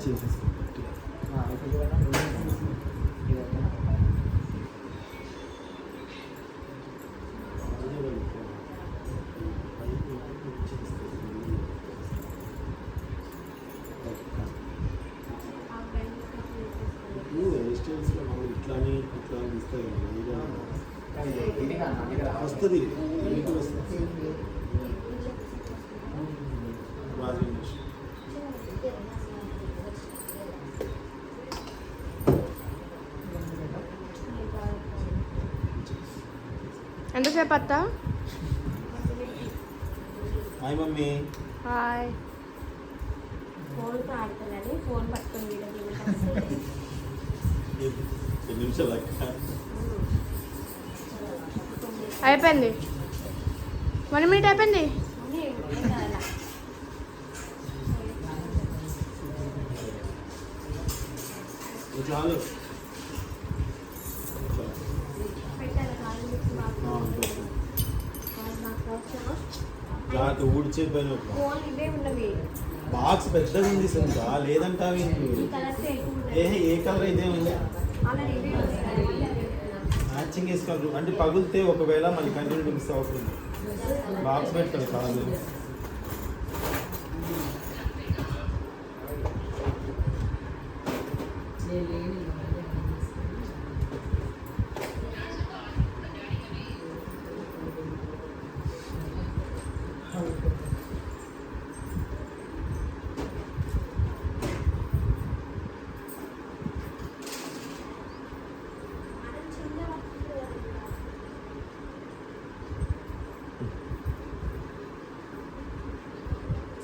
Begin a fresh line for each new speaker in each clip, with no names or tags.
আচ্ছা ঠিক আছে
ఎంతసేపు అత్త?
Hi mummy.
హాయ్.
ఫోన్ ఆడుతున్నాను ఫోన్ పట్టుకొని వీడియో
నిమిషాలు
అయిపోయింది. వన్ మినిట్ అయిపోయింది?
చాలు
పెట్టాలి కాలు మిక్స్
ఆ,
మాకు
పెట్టు.
కాలు మాకు అవసరమా?
జాగ్రత్త ఊడ్చే పైన బాక్స్ పెద్దగా ఉంది సంత లేదంటావి ఏ ఏ కలర్ అయితే ఉంది? మ్యాచింగ్ వేసుకోవాలి. అంటే పగిలితే ఒకవేళ మళ్ళీ కంటిన్యూ మిస్ అవుతుంది. బాక్స్ పెట్టుకోవాలి కాదు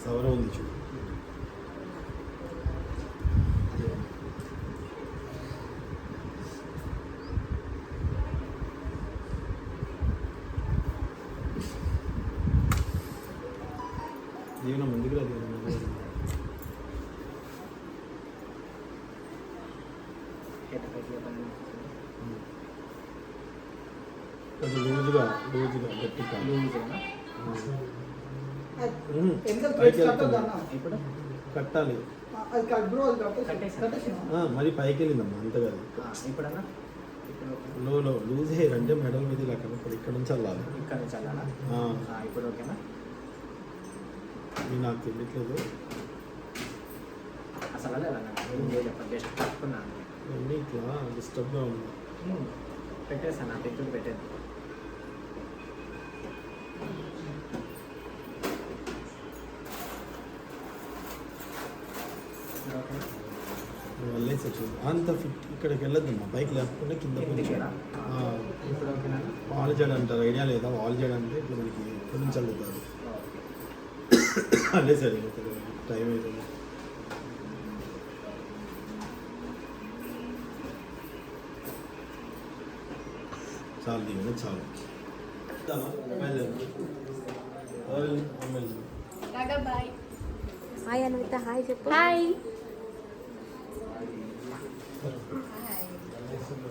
సవరం ఉంది
పైకి? ఇప్పుడు
కట్టాలి.
అది కట్ బ్రో అది కట్టేసి
కట్టేసి.
కట్టేసిన
ఆ, మరి పైకి వెళ్ళిందమ్మా అంత కాదు
ఇప్పుడన్నా? ఇప్పుడు ఓకేనా?
లో లో లూజ్ హెయిర్ అంటే మెడల్ మీద ఇలా కనపడి ఇక్కడ నుంచి వెళ్ళాలి.
ఇక్కడ నుంచి
ఆ,
ఇప్పుడు ఓకేనా?
నాకు తెలియట్లేదు.
అసలు జస్ట్ పట్టుకున్నాను
అన్నీ ఇట్లా డిస్టర్బ్గా ఉంది.
పెట్టేసాను నా పెట్టుడు పెట్టేది
అంత ఫిట్ ఇక్కడికి వెళ్ళొద్దమ్మా బైక్ లేకుండా కింద వాల్ చేయడం అంటారు. ఐడియా లేదా? వాల్ చేయడం అంటే ఇప్పుడు మనకి వెళ్తారు
ఓకే
అదే సరే టైం అవుతుంది చాలు దిగు చాలు.
హాయ్ అన్విత హాయ్ చెప్పు.
హాయ్.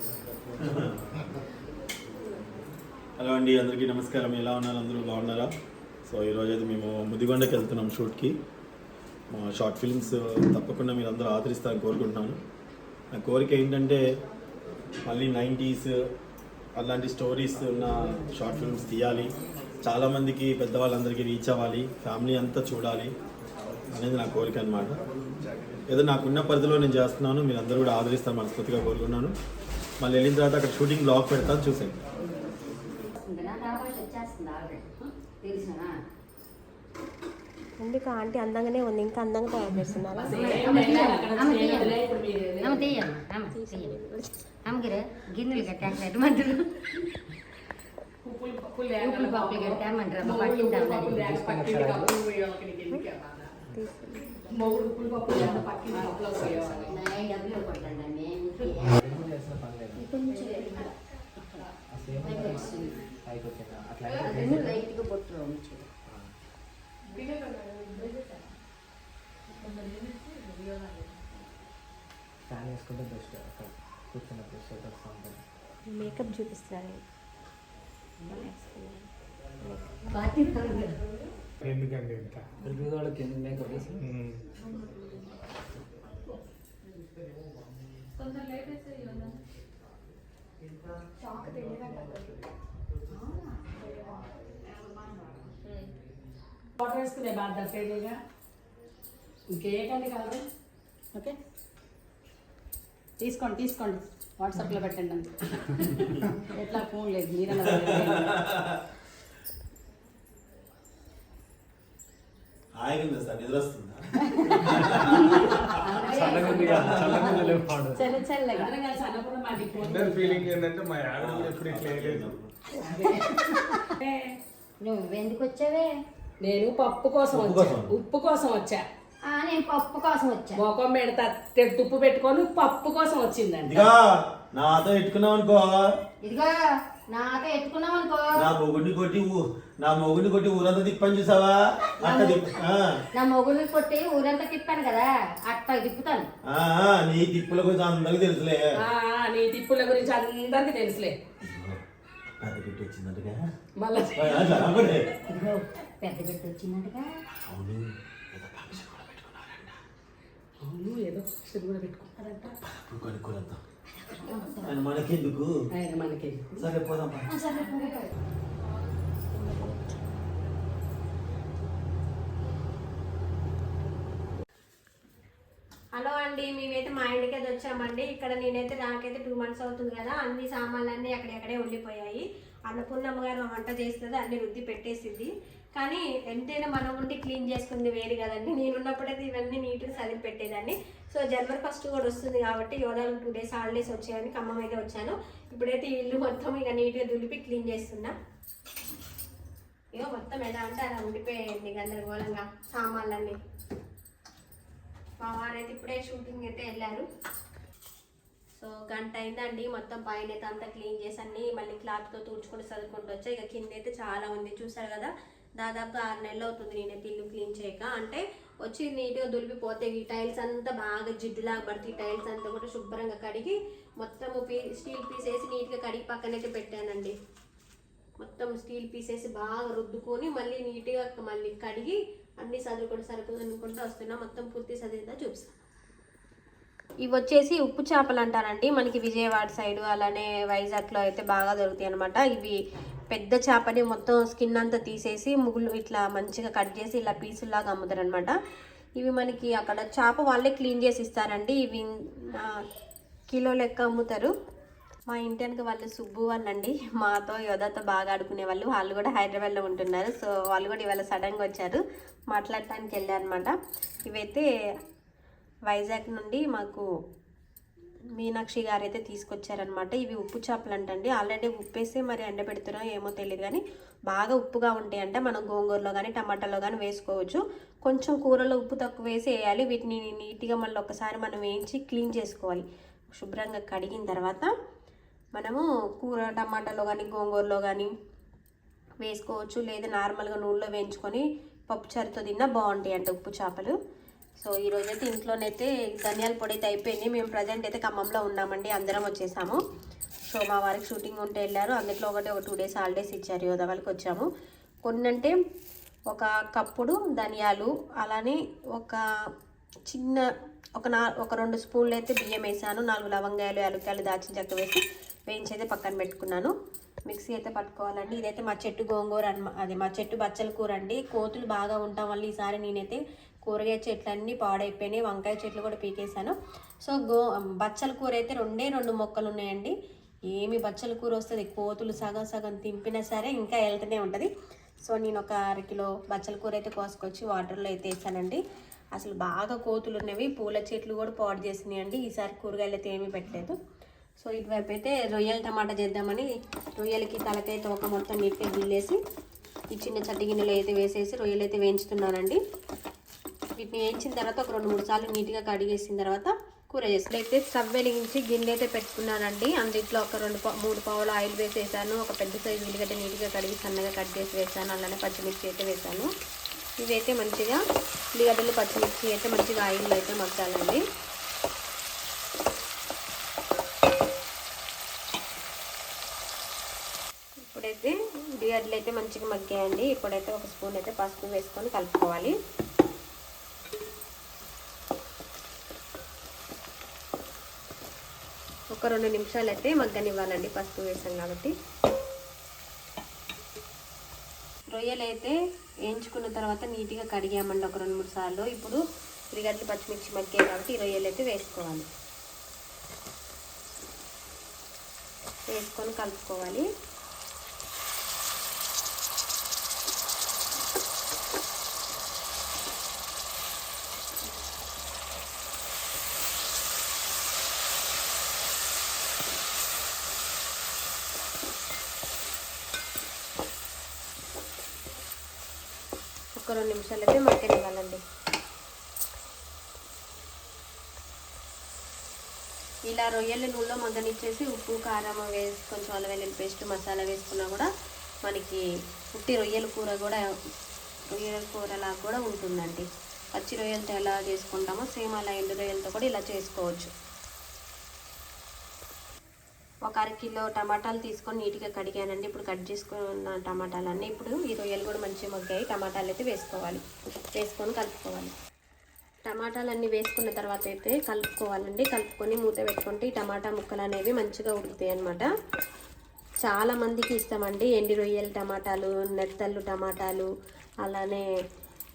హలో అండి అందరికీ నమస్కారం. ఎలా ఉన్నారు? అందరూ బాగున్నారా? సో ఈరోజు అయితే మేము ముదిగొండకి వెళ్తున్నాం షూట్కి. మా షార్ట్ ఫిల్మ్స్ తప్పకుండా మీరు అందరూ ఆదరిస్తారని కోరుకుంటున్నాను నా కోరిక ఏంటంటే మళ్ళీ నైంటీస్ అలాంటి స్టోరీస్ ఉన్న షార్ట్ ఫిల్మ్స్ తీయాలి. చాలామందికి పెద్దవాళ్ళందరికీ రీచ్ అవ్వాలి. ఫ్యామిలీ అంతా చూడాలి అనేది నా కోరిక అనమాట ఏదో నాకున్న పరిధిలో నేను చేస్తున్నాను. మీరు అందరూ కూడా ఆదరిస్తారు మనస్ఫూర్తిగా కోరుకున్నాను. మళ్ళీ వెళ్ళిన తర్వాత అక్కడ షూటింగ్ బ్లాగ్ పెడతాను చూసేయండి
వస్తుందా కాబట్టి వచ్చేస్తుంది ఆల్రెడీ తెలిసినా
ఎందుకు ఆంటీ అందంగానే ఉంది ఇంకా అందంగా తయారు చేస్తున్నారా
ఆమె తీయమ్మ ఆమె తీయమ్మ అమ్మగిరే గిన్నెలు కట్టాక పెట్టమంటారు ఉప్పులు పప్పులు కట్టామంటారు అమ్మ పట్టిందా డబ్బులు కొట్టండి
ఏం చేసిన అయితే
లైట్గా బొట్టులో ఉంచు
ఫ్యాన్ వేసుకుంటే బెస్ట్ అక్కడ
మేకప్
ఎందుకండి
రివ్యూ వాళ్ళకి ఎందుకు మేకప్ వేసి
ఫోటో వేసుకునే బాధ్యత తేలిగా ఇంకేకండి కాదు. ఓకే. తీసుకోండి తీసుకోండి. వాట్సాప్లో పెట్టండి అంతే. ఎట్లా ఫోన్ లేదు మీరన్నా.
హాయిగా ఉంది సార్ నిద్ర వస్తుందా?
చల్ల చల్లగా
ఫీలింగ్ ఏంటంటే మా కూడా ఎప్పుడు ఇట్లా వేయలేదు
నువ్వు ఎందుకు వచ్చావే?
నేను పప్పు కోసం
ఉప్పు
వచ్చా.
కోసం.
ఉప్పు కోసం వచ్చా.
ఆ, నేను పప్పు కోసం వచ్చా.
మొఖం పెడతా తుప్పు పెట్టుకొని పప్పు కోసం వచ్చిందండి
ఇదిగా నాతో ఎట్టుకున్నావు అనుకో.
ఇదిగో నాతో ఎత్తుకున్నావు అనుకో.
నా మొగుడిని కొట్టి ఊ- నా మొగుడిని కొట్టి ఊరంతా తిప్పని చూసావా? అట్ట తిప్ప ఆ.
నా మొగుడిని కొట్టి ఊరంతా తిప్పాను కదా అట్ట తిప్పుతాను.
ఆ, ఆ, నీ తిప్పుల గురించి అందరికి తెలుసులే.
ఆ, నీ తిప్పుల గురించి అందరికీ తెలుసులే.
పెద్ద పెట్టి వచ్చిందంటగా.
మళ్ళా
ఆ, జరగబడే.
ఇదిగో పెద్ద వచ్చిందంటగా.
అవును ఏదో ఫంక్షన్ కూడా పెట్టుకున్నారంట.
అవును ఏదో ఫంక్షన్ కూడా పెట్టుకుంటారంట.
అప్పుడు కొనుక్కోలేద్దాం ఆయన మనకెందుకు?
ఆయన మనకి
సరే పోదాం.
హలో అండి మేమైతే మా ఇంటికి అయితే వచ్చామండి. ఇక్కడ నేనైతే నాకైతే టూ మంత్స్ అవుతుంది కదా అన్ని సామాన్లన్నీ అక్కడెక్కడే ఉండిపోయాయి. అన్నపూర్ణమ్మ గారు మా వంట చేస్తుంది అన్ని రుద్ది పెట్టేసింది. కానీ ఎంతైనా మనం ఉండి క్లీన్ చేసుకుంది వేరు కదండి. నేను ఉన్నప్పుడైతే ఇవన్నీ నీట్గా చదివి పెట్టేదాన్ని. సో జనవరి ఫస్ట్ కూడా వస్తుంది కాబట్టి యోదాలు టూ డేస్ హాలిడేస్ వచ్చాయని ఖమ్మం అయితే వచ్చాను. ఇప్పుడైతే ఇల్లు మొత్తం ఇక నీట్గా దులిపి క్లీన్ చేస్తున్నా. ఇగో మొత్తం ఎలా అంటే అలా ఉండిపోయాయండి గందరగోళంగా సామాన్లన్నీ. మా వారైతే ఇప్పుడే షూటింగ్ అయితే వెళ్ళారు. సో గంట అయిందండి. మొత్తం పైన అయితే అంతా క్లీన్ చేసి అన్ని మళ్ళీ క్లాత్తో తుడుచుకొని చదువుకుంటూ వచ్చా. ఇక కింద అయితే చాలా ఉంది. చూసారు కదా? దాదాపు ఆరు నెలలు అవుతుంది నేను ఇల్లు క్లీన్ చేయక. అంటే వచ్చి నీట్గా దులిపిపోతే ఈ టైల్స్ అంతా బాగా జిడ్డులాగా పడితే ఈ టైల్స్ అంతా కూడా శుభ్రంగా కడిగి మొత్తం పీ స్టీల్ పీస్ వేసి నీట్గా కడిగి పక్కనైతే పెట్టానండి. మొత్తం స్టీల్ పీసెస్ బాగా రుద్దుకొని మళ్ళీ నీట్గా మళ్ళీ కడిగి అన్ని సదురుకొని సరుకులు అనుకుంటూ వస్తున్నా. మొత్తం పూర్తి సదిందా చూపిస్తాను ఇవి వచ్చేసి ఉప్పు చేపలు అంటారండి. మనకి విజయవాడ సైడ్ అలానే వైజాగ్లో అయితే బాగా దొరుకుతాయి అనమాట ఇవి పెద్ద చేపని మొత్తం స్కిన్ అంతా తీసేసి ముగ్గులు ఇట్లా మంచిగా కట్ చేసి ఇలా పీసులాగా అమ్ముతారు అనమాట ఇవి మనకి అక్కడ చేప వాళ్ళే క్లీన్ చేసి ఇస్తారండి. ఇవి కిలో లెక్క అమ్ముతారు. మా ఇంటి వాళ్ళు సుబ్బు వాళ్ళండి మాతో యోధాతో బాగా ఆడుకునే వాళ్ళు. వాళ్ళు కూడా హైదరాబాద్లో ఉంటున్నారు. సో వాళ్ళు కూడా ఇవాళ సడన్గా వచ్చారు. మాట్లాడటానికి వెళ్ళారనమాట ఇవైతే వైజాగ్ నుండి మాకు మీనాక్షి గారు అయితే తీసుకొచ్చారనమాట ఇవి ఉప్పు చేపలు అంటండి ఆల్రెడీ ఉప్పేసి మరి ఎండబెడుతున్నా ఏమో తెలియదు కానీ బాగా ఉప్పుగా ఉంటాయి అంటే మనం గోంగూరలో కానీ టమాటాలో కానీ వేసుకోవచ్చు. కొంచెం కూరలో ఉప్పు తక్కువ వేసి వేయాలి. వీటిని నీట్గా మళ్ళీ ఒకసారి మనం వేయించి క్లీన్ చేసుకోవాలి. శుభ్రంగా కడిగిన తర్వాత మనము కూర టమాటాలో కానీ గోంగూరలో కానీ వేసుకోవచ్చు. లేదా నార్మల్గా నూనెలో వేయించుకొని పప్పుచారుతో తిన్నా బాగుంటాయి అంటే ఉప్పు చేపలు. సో ఈరోజు అయితే ఇంట్లోనైతే ధనియాల పొడి అయితే అయిపోయింది. మేము ప్రజెంట్ అయితే ఖమ్మంలో ఉన్నామండి. అందరం వచ్చేసాము. సో మా వారికి షూటింగ్ ఉంటే వెళ్ళారు. అందులో ఒకటి ఒక టూ డేస్ హాలిడేస్ ఇచ్చారు. యోధ వాళ్ళకి వచ్చాము. కొన్ని అంటే ఒక కప్పుడు ధనియాలు అలానే ఒక చిన్న ఒక నా ఒక రెండు స్పూన్లు అయితే బియ్యం వేసాను. నాలుగు లవంగాయలు యాలక్కాయలు దాచిన చెక్క వేసి వేయించి అయితే పక్కన పెట్టుకున్నాను. మిక్సీ అయితే పట్టుకోవాలండి. ఇదైతే మా చెట్టు గోంగూర అన్న అదే మా చెట్టు బచ్చల కూర అండి. కోతులు బాగా ఉండటం వల్ల ఈసారి నేనైతే కూరగాయ చెట్లు అన్నీ పాడైపోయినాయి వంకాయ చెట్లు కూడా పీకేశాను. సో గో బచ్చల కూర అయితే రెండే రెండు మొక్కలు ఉన్నాయండి. ఏమి బచ్చల కూర వస్తుంది? కోతులు సగం సగం తింపినా సరే ఇంకా వెళ్తూనే ఉంటుంది. సో నేను ఒక అరకిలో బచ్చల కూర అయితే కోసుకొచ్చి వాటర్లో అయితే వేసానండి. అసలు బాగా కోతులు ఉన్నవి పూల చెట్లు కూడా పాడు చేసినాయండి. ఈసారి కూరగాయలు అయితే ఏమీ పెట్టలేదు. సో ఇటువైపు అయితే రొయ్యల టమాటా చేద్దామని రొయ్యలకి తలకాయ తోక మొత్తం నీట్గా గిల్లేసి ఈ చిన్న చట్టి గిన్నెలో అయితే వేసేసి రొయ్యలు అయితే వేయించుతున్నానండి. వీటిని వేయించిన తర్వాత ఒక రెండు మూడు సార్లు నీట్గా కడిగేసిన తర్వాత కూర చేస్తాను అయితే స్టవ్ వెలిగించి గిన్నె అయితే పెట్టుకున్నానండి. అందులో ఒక రెండు మూడు పావులు ఆయిల్ వేసేసాను ఒక పెద్ద సైజు ఉల్లిగడ్డ నీట్గా కడిగి సన్నగా కట్ చేసి వేసాను. అలానే పచ్చిమిర్చి అయితే వేసాను. ఇవైతే మంచిగా ఉల్లిగడ్డలు పచ్చిమిర్చి అయితే మంచిగా ఆయిల్లో అయితే మగ్గాలండి. ఇప్పుడైతే ఉల్లిగడ్డలు అయితే మంచిగా మగ్గాయండి. ఇప్పుడైతే ఒక స్పూన్ అయితే పసుపు వేసుకొని కలుపుకోవాలి. ఒక రెండు నిమిషాలు అయితే మగ్గనివ్వాలండి పసుపు వేసాం కాబట్టి. రొయ్యలు అయితే వేయించుకున్న తర్వాత నీట్గా కడిగామండి ఒక రెండు మూడు సార్లు. ఇప్పుడు ఉల్లిగడ్డలు పచ్చిమిర్చి మగ్గాయి కాబట్టి ఈ రొయ్యలు అయితే వేసుకోవాలి. వేసుకొని కలుపుకోవాలి. ఒక రెండు నిమిషాలు అయితే మగ్గనివ్వాలండి. ఇలా రొయ్యలు నూనెలో మగ్గనిచ్చేసి ఉప్పు కారం వేసి కొంచెం అల్లం వెల్లుల్లి పేస్ట్ మసాలా వేసుకున్నా కూడా మనకి ఉట్టి రొయ్యల కూర కూడా రొయ్యల కూరలా కూడా ఉంటుందండి. పచ్చి రొయ్యలతో ఎలా చేసుకుంటామో సేమ్ అలా ఎండు రొయ్యలతో కూడా ఇలా చేసుకోవచ్చు. ఒక అర కిలో టమాటాలు తీసుకొని నీట్గా కడిగానండి. ఇప్పుడు కట్ చేసుకున్న టమాటాలన్నీ ఇప్పుడు ఈ రొయ్యలు కూడా మంచిగా మగ్గాయి. టమాటాలు అయితే వేసుకోవాలి. వేసుకొని కలుపుకోవాలి. టమాటాలన్నీ వేసుకున్న తర్వాత అయితే కలుపుకోవాలండి. కలుపుకొని మూత పెట్టుకుంటే ఈ టమాటా ముక్కలు అనేవి మంచిగా ఉడుకుతాయి అనమాట చాలా మందికి ఇష్టమండి ఎండి రొయ్యలు టమాటాలు నెత్తళ్ళు టమాటాలు అలానే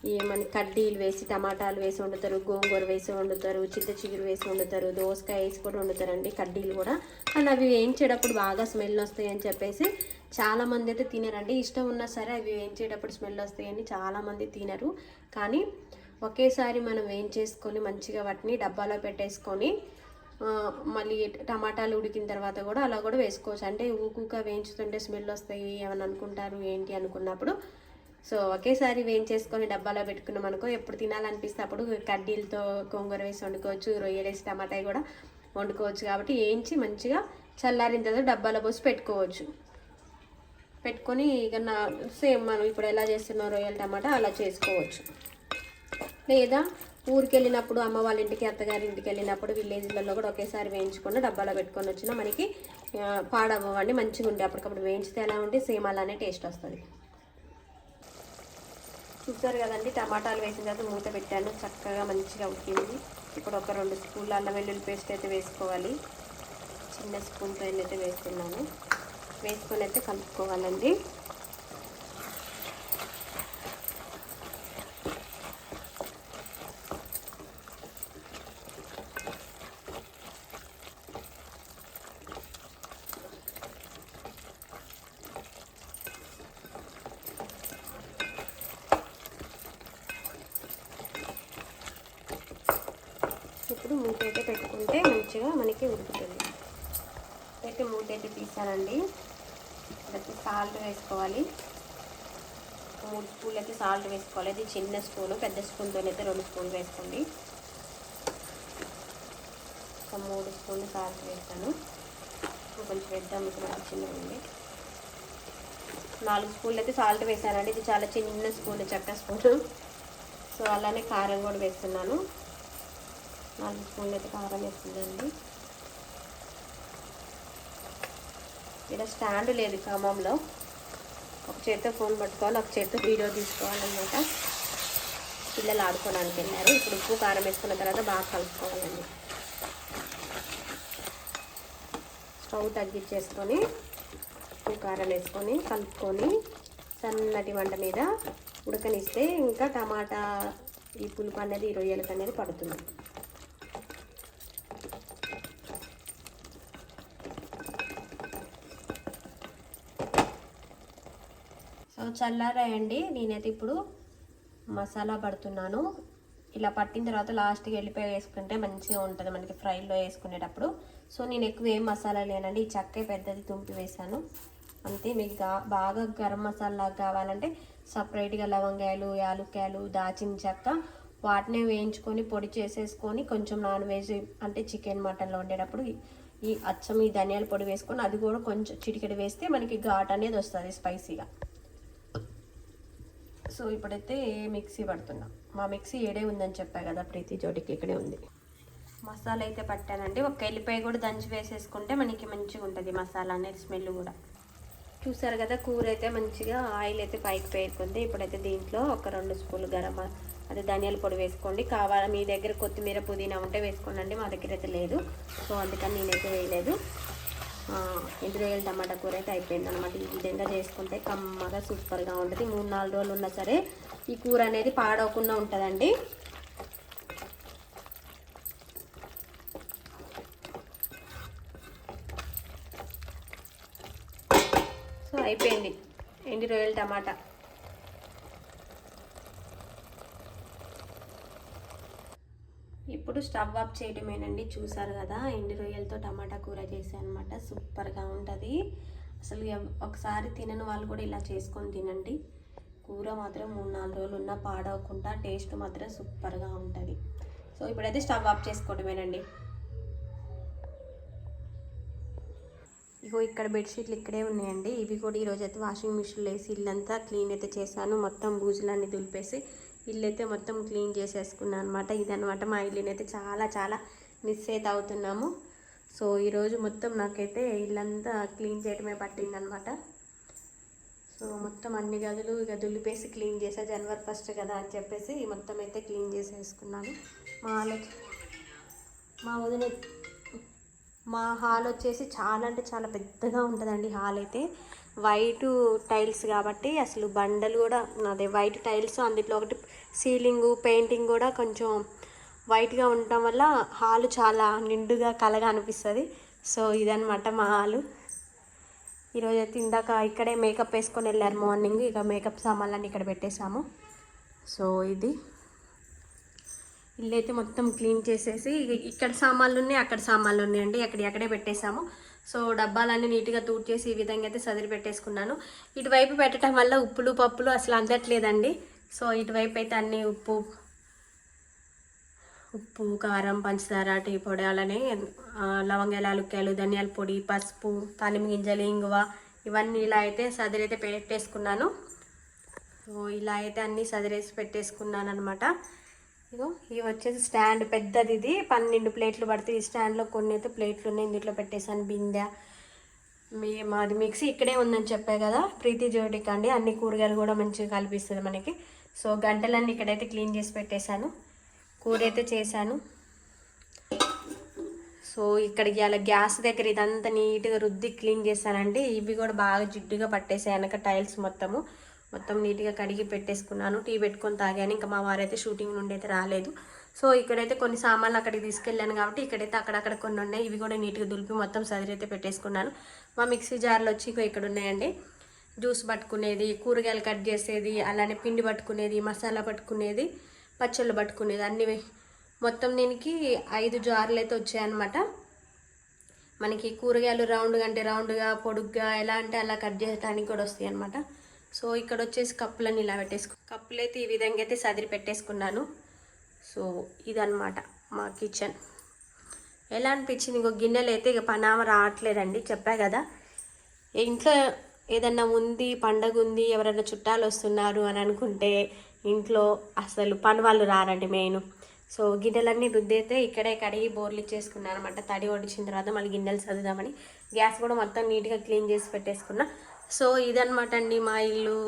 ఏమని కడ్డీలు వేసి టమాటాలు వేసి వండుతారు గోంగూర వేసి వండుతారు చింత చిగురు వేసి వండుతారు దోసకాయ వేసి కూడా వండుతారండి కడ్డీలు కూడా. కానీ అవి వేయించేటప్పుడు బాగా స్మెల్ వస్తాయి అని చెప్పేసి చాలామంది అయితే తినరండి. ఇష్టం ఉన్నా సరే అవి వేయించేటప్పుడు స్మెల్ వస్తాయని చాలామంది తినరు. కానీ ఒకేసారి మనం వేయించేసుకొని మంచిగా వాటిని డబ్బాలో పెట్టేసుకొని మళ్ళీ టమాటాలు ఉడికిన తర్వాత కూడా అలా కూడా వేసుకోవచ్చు. అంటే ఊకూక వేయించుతుంటే స్మెల్ వస్తాయి ఏమని అనుకుంటారు ఏంటి అనుకున్నప్పుడు సో ఒకేసారి వేయించేసుకొని డబ్బాలో పెట్టుకున్నాం అనుకో ఎప్పుడు తినాలనిపిస్తే అప్పుడు కడ్డీలతో గోంగూర వేసి వండుకోవచ్చు రొయ్యలు వేసి కూడా వండుకోవచ్చు కాబట్టి వేయించి మంచిగా చల్లారిన తర్వాత డబ్బాలో పోసి పెట్టుకోవచ్చు. పెట్టుకొని ఇక నా సేమ్ మనం ఇప్పుడు ఎలా చేస్తున్నాం రొయ్యల టమాటా అలా చేసుకోవచ్చు. లేదా ఊరికి వెళ్ళినప్పుడు అమ్మ వాళ్ళ ఇంటికి అత్తగారి ఇంటికి వెళ్ళినప్పుడు విలేజ్లలో కూడా ఒకేసారి వేయించుకొని డబ్బాలో పెట్టుకొని వచ్చినా మనకి పాడవ్వండి మంచిగా ఉండే అప్పటికప్పుడు వేయించితే ఎలా ఉంటే సేమ్ అలానే టేస్ట్ వస్తుంది. చూసారు కదండి టమాటాలు వేసిన తర్వాత మూత పెట్టాను చక్కగా మంచిగా ఉడికింది. ఇప్పుడు ఒక రెండు స్పూన్లు అల్లం వెల్లుల్లి పేస్ట్ అయితే వేసుకోవాలి. చిన్న స్పూన్తో అయితే వేస్తున్నాను వేసుకొని అయితే కలుపుకోవాలండి. ఇప్పుడు మూత అయితే పెట్టుకుంటే మంచిగా మనకి ఉడుకుతుంది. అయితే మూత అయితే తీసానండి. అయితే సాల్ట్ వేసుకోవాలి. మూడు స్పూన్లు అయితే సాల్ట్ వేసుకోవాలి. ఇది చిన్న స్పూను పెద్ద స్పూన్తో అయితే రెండు స్పూన్లు వేసుకోండి. ఒక మూడు స్పూన్లు సాల్ట్ వేస్తాను. కొంచెం వేద్దాం. ఇక్కడ చిన్నగా నాలుగు స్పూన్లు అయితే సాల్ట్ వేసానండి. ఇది చాలా చిన్న స్పూన్ చెక్క స్పూన్. సో అలానే కారం కూడా వేస్తున్నాను. నాలుగు స్పూన్లు అయితే కారం వేస్తుందండి ఇక్కడ స్టాండ్ లేదు ఖమ్మంలో. ఒక చేతితో ఫోన్ పట్టుకోవాలి ఒక చేతితో వీడియో తీసుకోవాలన్నమాట. పిల్లలు ఆడుకోవడానికి వెళ్ళారు. ఇప్పుడు ఉప్పు కారం వేసుకున్న తర్వాత బాగా కలుపుకోవాలండి. స్టవ్ తగ్గించేసుకొని ఉప్పు కారం వేసుకొని కలుపుకొని సన్నటి వంట మీద ఉడకనిస్తే ఇంకా టమాటా ఈ పులుపు అనేది ఈ రొయ్యలకు అనేది పడుతుంది. చల్లారాయండి. నేనైతే ఇప్పుడు మసాలా పడుతున్నాను. ఇలా పట్టిన తర్వాత లాస్ట్కి వెళ్ళిపోయి వేసుకుంటే మంచిగా ఉంటుంది మనకి ఫ్రైలో వేసుకునేటప్పుడు. సో నేను ఎక్కువ ఏం మసాలా లేనండి. ఈ చక్కే పెద్దది తుంపి వేసాను అంతే మీకు బాగా గరం మసాలా కావాలంటే సపరేట్గా లవంగాయలు యాలుక్కాయలు దాచిన చెక్క వాటినే వేయించుకొని పొడి చేసేసుకొని కొంచెం నాన్ వెజ్ అంటే చికెన్ మటన్లో వండేటప్పుడు ఈ- ఈ అచ్చం ఈ ధనియాల పొడి వేసుకొని అది కూడా కొంచెం చిటికెడు వేస్తే మనకి ఘాట్ అనేది వస్తుంది స్పైసీగా. సో ఇప్పుడైతే మిక్సీ పడుతున్నా. మా మిక్సీ ఏడే ఉందని చెప్పా కదా ప్రతి చోటికి ఇక్కడే ఉంది. మసాలా అయితే పట్టానండి. ఒక ఎల్లిపాయ కూడా దంచి వేసేసుకుంటే మనకి మంచిగా ఉంటుంది మసాలా అనేది స్మెల్ కూడా. చూసారు కదా కూర అయితే మంచిగా ఆయిల్ అయితే పైకి పేరుకుంది. ఇప్పుడైతే దీంట్లో ఒక రెండు స్పూన్లు గరం అదే ధనియాల పొడి వేసుకోండి. కావాలా మీ దగ్గర కొత్తిమీర పుదీనా ఉంటే వేసుకోండి మా దగ్గర అయితే లేదు. సో అందుకని నేనైతే వేయలేదు. ఆ, రొయ్యల టమాటా కూర అయితే అయిపోయింది అనమాట ఈ విధంగా చేసుకుంటే కమ్మగా సూపర్గా ఉంటుంది. మూడు నాలుగు రోజులు ఉన్నా సరే ఈ కూర అనేది పాడవకుండా ఉంటుందండి. సో అయిపోయింది. ఎండి రొయ్యల టమాటా? ఇప్పుడు స్టవ్ ఆఫ్ చేయటమేనండి. చూసారు కదా ఎండి రొయ్యలతో టమాటా కూర చేశాను అనమాట సూపర్గా ఉంటుంది. అసలు ఒకసారి తినని వాళ్ళు కూడా ఇలా చేసుకొని తినండి. కూర మాత్రం మూడు నాలుగు రోజులు ఉన్నా పాడవకుండా టేస్ట్ మాత్రం సూపర్గా ఉంటుంది. సో ఇప్పుడైతే స్టవ్ ఆఫ్ చేసుకోవటమేనండి. ఇగో ఇక్కడ బెడ్షీట్లు ఇక్కడే ఉన్నాయండి. ఇవి కూడా ఈరోజు అయితే వాషింగ్ మిషన్లో వేసి ఇల్లంతా క్లీన్ అయితే చేశాను. మొత్తం బూజులన్నీ దులిపేసి ఇల్లు అయితే మొత్తం క్లీన్ చేసేసుకున్నాను అనమాట ఇదనమాట మా ఇల్లుని అయితే చాలా చాలా మిస్ అయితే అవుతున్నాము. సో ఈరోజు మొత్తం నాకైతే ఇల్లంతా క్లీన్ చేయడమే పట్టిందనమాట సో మొత్తం అన్ని గదులు ఇక దులిపేసి క్లీన్ చేసా. జనవరి ఫస్ట్ కదా అని చెప్పేసి మొత్తం అయితే క్లీన్ చేసేసుకున్నాను. మా ఆలోచన మా వదిన మా హాల్ వచ్చేసి చాలా అంటే చాలా పెద్దగా ఉంటుందండి హాల్ అయితే. వైట్ టైల్స్ కాబట్టి అసలు బండలు కూడా అదే వైట్ టైల్స్ అందులో ఒకటి సీలింగ్ పెయింటింగ్ కూడా కొంచెం వైట్గా ఉండటం వల్ల హాలు చాలా నిండుగా కలగా అనిపిస్తుంది. సో ఇదనమాట మా హాలు. ఈరోజు అయితే ఇందాక ఇక్కడే మేకప్ వేసుకొని వెళ్ళారు మార్నింగ్. ఇక మేకప్ సామాన్లన్నీ ఇక్కడ పెట్టేశాము. సో ఇది. ఇల్లు అయితే మొత్తం క్లీన్ చేసేసి ఇక్కడ సామాన్లు ఉన్నాయి అక్కడ సామాన్లు ఉన్నాయండి. అక్కడ అక్కడే పెట్టేశాము. సో డబ్బాలన్నీ నీట్గా తూడ్చేసి ఈ విధంగా అయితే సదిరి పెట్టేసుకున్నాను. ఇటువైపు పెట్టడం వల్ల ఉప్పులు పప్పులు అసలు అందట్లేదండి. సో ఇటువైపు అయితే అన్ని ఉప్పు ఉప్పు కారం పంచదార టీ పొడి అలానే ఆ, లవంగాలు యాలక్కాయలు ధనియాల పొడి పసుపు తాలిమి గింజలు ఇంగువ ఇవన్నీ ఇలా అయితే సదిరి అయితే పెట్టేసుకున్నాను. సో ఇలా అయితే అన్నీ సదిరేసి పెట్టేసుకున్నాను అనమాట ఇగో ఇవి వచ్చేసి స్టాండ్ పెద్దది ఇది. పన్నెండు ప్లేట్లు పడితే ఈ స్టాండ్లో కొన్ని అయితే ప్లేట్లు ఉన్నాయి. ఇందులో పెట్టేసాను బిందె. మీ మాది మిక్సీ ఇక్కడే ఉందని చెప్పే కదా. ప్రీతి జోటికి అండి. అన్ని కూరగాయలు కూడా మంచిగా కల్పిస్తుంది మనకి. సో గంటలన్నీ ఇక్కడైతే క్లీన్ చేసి పెట్టేశాను. కూర అయితే చేశాను. సో ఇక్కడ అలా గ్యాస్ దగ్గర ఇదంతా నీట్గా రుద్ది క్లీన్ చేశానండి ఇవి కూడా బాగా జిడ్డుగా పట్టేసాయి. వెనక టైల్స్ మొత్తము. మొత్తం నీట్గా కడిగి పెట్టేసుకున్నాను. టీ పెట్టుకొని తాగాను. ఇంకా మా వారైతే షూటింగ్ నుండి అయితే రాలేదు. సో ఇక్కడైతే కొన్ని సామాన్లు అక్కడికి తీసుకెళ్ళాను కాబట్టి ఇక్కడైతే అక్కడక్కడ కొన్ని ఉన్నాయి. ఇవి కూడా నీట్గా దులిపి మొత్తం సదిరైతే పెట్టేసుకున్నాను. మా మిక్సీ జార్లు వచ్చి ఇంకా ఇక్కడ ఉన్నాయండి. జ్యూస్ పట్టుకునేది కూరగాయలు కట్ చేసేది అలానే పిండి పట్టుకునేది మసాలా పట్టుకునేది పచ్చళ్ళు పట్టుకునేది అన్ని మొత్తం దీనికి ఐదు జార్లు అయితే వచ్చాయన్నమాట. మనకి కూరగాయలు రౌండ్గా అంటే రౌండ్గా పొడుగ్గా ఎలా అంటే అలా కట్ చేయడానికి కూడా వస్తాయి అనమాట సో ఇక్కడ వచ్చేసి కప్పులను ఇలా పెట్టేసుకు కప్పులు అయితే ఈ విధంగా అయితే సదిరి పెట్టేసుకున్నాను. సో ఇదన్నమాట మా కిచెన్. ఎలా అనిపించింది? ఇంకో గిన్నెలు అయితే ఇక పనామ రావట్లేదండి చెప్పా కదా. ఇంట్లో ఏదన్నా ఉంది పండగ ఉంది ఎవరైనా చుట్టాలు వస్తున్నారు అని అనుకుంటే ఇంట్లో అసలు పని వాళ్ళు రారండి మెయిన్. సో గిన్నెలన్నీ రుద్దైతే ఇక్కడే కడిగి బోర్లు ఇచ్చేసుకున్నాను అనమాట తడి వడిచిన తర్వాత మళ్ళీ గిన్నెలు చదువుదామని గ్యాస్ కూడా మొత్తం నీట్గా క్లీన్ చేసి పెట్టేసుకున్నా. సో ఇదనమాట అండి మా ఇల్లు.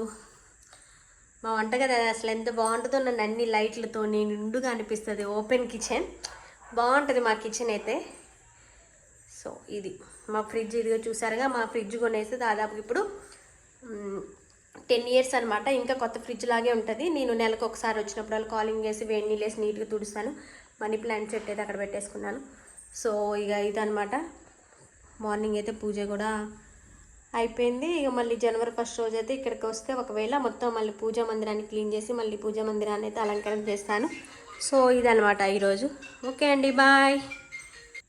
మా వంటగది అసలు ఎంత బాగుంటుందో నన్ను అన్ని లైట్లతో నిండుగా అనిపిస్తుంది. ఓపెన్ కిచెన్ బాగుంటుంది మా కిచెన్ అయితే. సో ఇది. మా ఫ్రిడ్జ్ ఇదిగా చూసారుగా మా ఫ్రిడ్జ్ కొనేసి దాదాపు ఇప్పుడు టెన్ ఇయర్స్ అనమాట ఇంకా కొత్త ఫ్రిడ్జ్ లాగే ఉంటుంది. నేను నెలకు ఒకసారి వచ్చినప్పుడు కాలింగ్ చేసి వేడి నీళ్ళు వేసి నీట్గా తుడుస్తాను. మనీ ప్లాంట్ చెట్టు అయితే అక్కడ పెట్టేసుకున్నాను. సో ఇక ఇదనమాట మార్నింగ్ అయితే పూజ కూడా అయిపోయింది. ఇక మళ్ళీ జనవరి ఫస్ట్ రోజు అయితే ఇక్కడికి వస్తే ఒకవేళ మొత్తం మళ్ళీ పూజా మందిరాన్ని క్లీన్ చేసి మళ్ళీ పూజా మందిరాన్ని అయితే అలంకరణ చేస్తాను. సో ఇదనమాట ఈరోజు. ఓకే అండి బాయ్.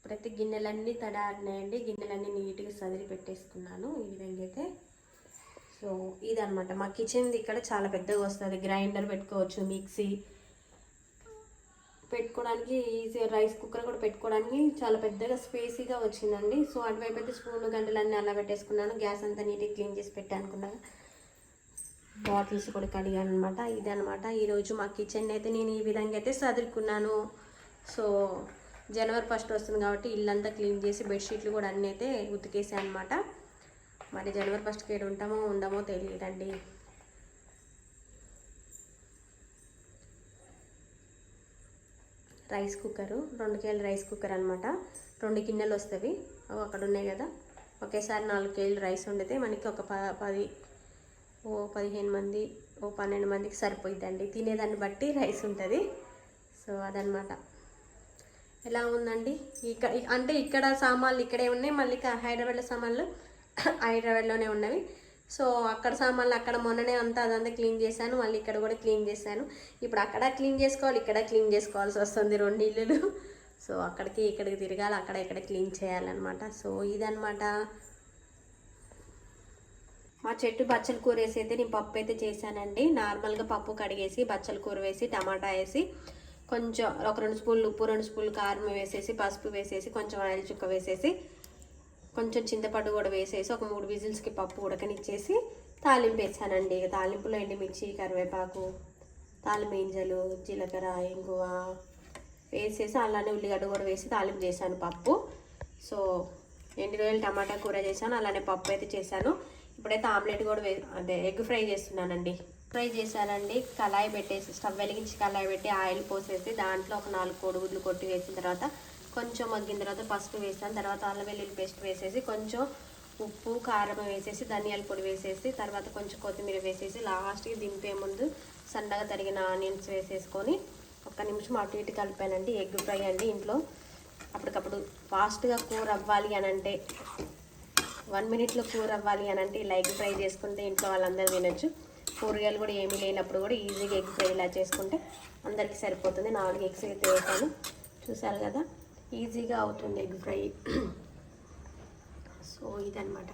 ప్రతి గిన్నెలన్నీ తడారినాయండి. గిన్నెలన్నీ నీట్గా సదిరి పెట్టేసుకున్నాను. ఈ విధంగా అయితే. సో ఇదనమాట మా కిచెన్ది ఇక్కడ చాలా పెద్దగా వస్తుంది. గ్రైండర్ పెట్టుకోవచ్చు మిక్సీ పెట్టుకోవడానికి ఈజీ రైస్ కుక్కర్ కూడా పెట్టుకోవడానికి చాలా పెద్దగా స్పేసీగా వచ్చిందండి. సో అటువైపు అయితే స్పూన్లు గంటలన్నీ అలా పెట్టేసుకున్నాను. గ్యాస్ అంతా నీట్గా క్లీన్ చేసి పెట్టానుకున్నాను బాటిల్స్ కూడా కడిగాను అనమాట ఇదనమాట ఈరోజు మా కిచెన్ అయితే నేను ఈ విధంగా అయితే సదురుకున్నాను. సో జనవరి ఫస్ట్ వస్తుంది కాబట్టి ఇల్లంతా క్లీన్ చేసి బెడ్షీట్లు కూడా అన్నీ అయితే ఉతికేసాయి అనమాట మరి జనవరి ఫస్ట్కి ఏడు ఉంటామో ఉండమో తెలియదండి. రైస్ కుక్కరు రెండు కేజీల రైస్ కుక్కర్ అనమాట రెండు గిన్నెలు వస్తుంది అవి అక్కడ ఉన్నాయి కదా. ఒకేసారి నాలుగు కేజీలు రైస్ వండితే మనకి ఒక ప పది ఓ పదిహేను మంది ఓ పన్నెండు మందికి సరిపోయిద్దండి. తినేదాన్ని బట్టి రైస్ ఉంటుంది. సో అదనమాట ఎలా ఉందండి? ఇక్కడ అంటే ఇక్కడ సామాన్లు ఇక్కడే ఉన్నాయి. మళ్ళీ హైదరాబాద్లో సామాన్లు హైదరాబాద్లోనే ఉన్నవి. సో అక్కడ సామాన్లు అక్కడ మొన్ననే అంతా అదంతా క్లీన్ చేశాను మళ్ళీ ఇక్కడ కూడా క్లీన్ చేశాను. ఇప్పుడు అక్కడ క్లీన్ చేసుకోవాలి ఇక్కడ క్లీన్ చేసుకోవాల్సి వస్తుంది రెండు ఇల్లులు. సో అక్కడికి ఇక్కడికి తిరగాలి అక్కడ ఇక్కడ క్లీన్ చేయాలన్నమాట. సో ఇదనమాట మా చెట్టు బచ్చల కూర వేసి అయితే నేను పప్పు అయితే చేశానండి. నార్మల్గా పప్పు కడిగేసి బచ్చల కూర వేసి టమాటా వేసి కొంచెం ఒక రెండు స్పూన్లు ఉప్పు రెండు స్పూన్లు కారం వేసేసి పసుపు వేసేసి కొంచెం ఆయిల్ చుక్క వేసేసి కొంచెం చింతపండు కూడా వేసేసి ఒక మూడు విజిల్స్కి పప్పు ఉడకనిచ్చేసి తాలింపు వేసానండి తాలింపులో ఎండుమిర్చి కరివేపాకు తాలింపు గింజలు జీలకర్ర ఇంగువ వేసేసి అలానే ఉల్లిగడ్డ కూడా వేసి తాలింపు చేశాను పప్పు. సో ఎండు రోజులు టమాటా కూర చేశాను అలానే పప్పు అయితే చేశాను. ఇప్పుడైతే ఆమ్లెట్ కూడా వే అదే ఎగ్ ఫ్రై చేస్తున్నానండి. ఫ్రై చేశానండి. కళాయి పెట్టేసి స్టవ్ వెలిగించి కళాయి పెట్టి ఆయిల్ పోసేసి దాంట్లో ఒక నాలుగు కోడిగుడ్లు కొట్టి వేసిన తర్వాత కొంచెం మగ్గిన తర్వాత పసుపు వేసాను. తర్వాత అల్లం వెల్లుల్లి పేస్ట్ వేసేసి కొంచెం ఉప్పు కారం వేసేసి ధనియాల పొడి వేసేసి తర్వాత కొంచెం కొత్తిమీర వేసేసి లాస్ట్కి దింపే ముందు సన్నగా తరిగిన ఆనియన్స్ వేసేసుకొని ఒక్క నిమిషం అటు ఇటు కలిపానండి. ఎగ్ ఫ్రై అండి ఇంట్లో. అప్పటికప్పుడు ఫాస్ట్గా కూర అవ్వాలి అని అంటే వన్ మినిట్లో కూర అవ్వాలి అని అంటే ఇలా ఎగ్ ఫ్రై చేసుకుంటే ఇంట్లో వాళ్ళందరూ తినొచ్చు. కూరగాయలు కూడా ఏమీ లేనప్పుడు కూడా ఈజీగా ఎగ్ ఫ్రై ఇలా చేసుకుంటే అందరికీ సరిపోతుంది. నాలుగు ఎగ్స్ అయితే వేసాను. చూసారు కదా? ఈజీగా అవుతుంది ఎగ్ ఫ్రై. సో ఇదనమాట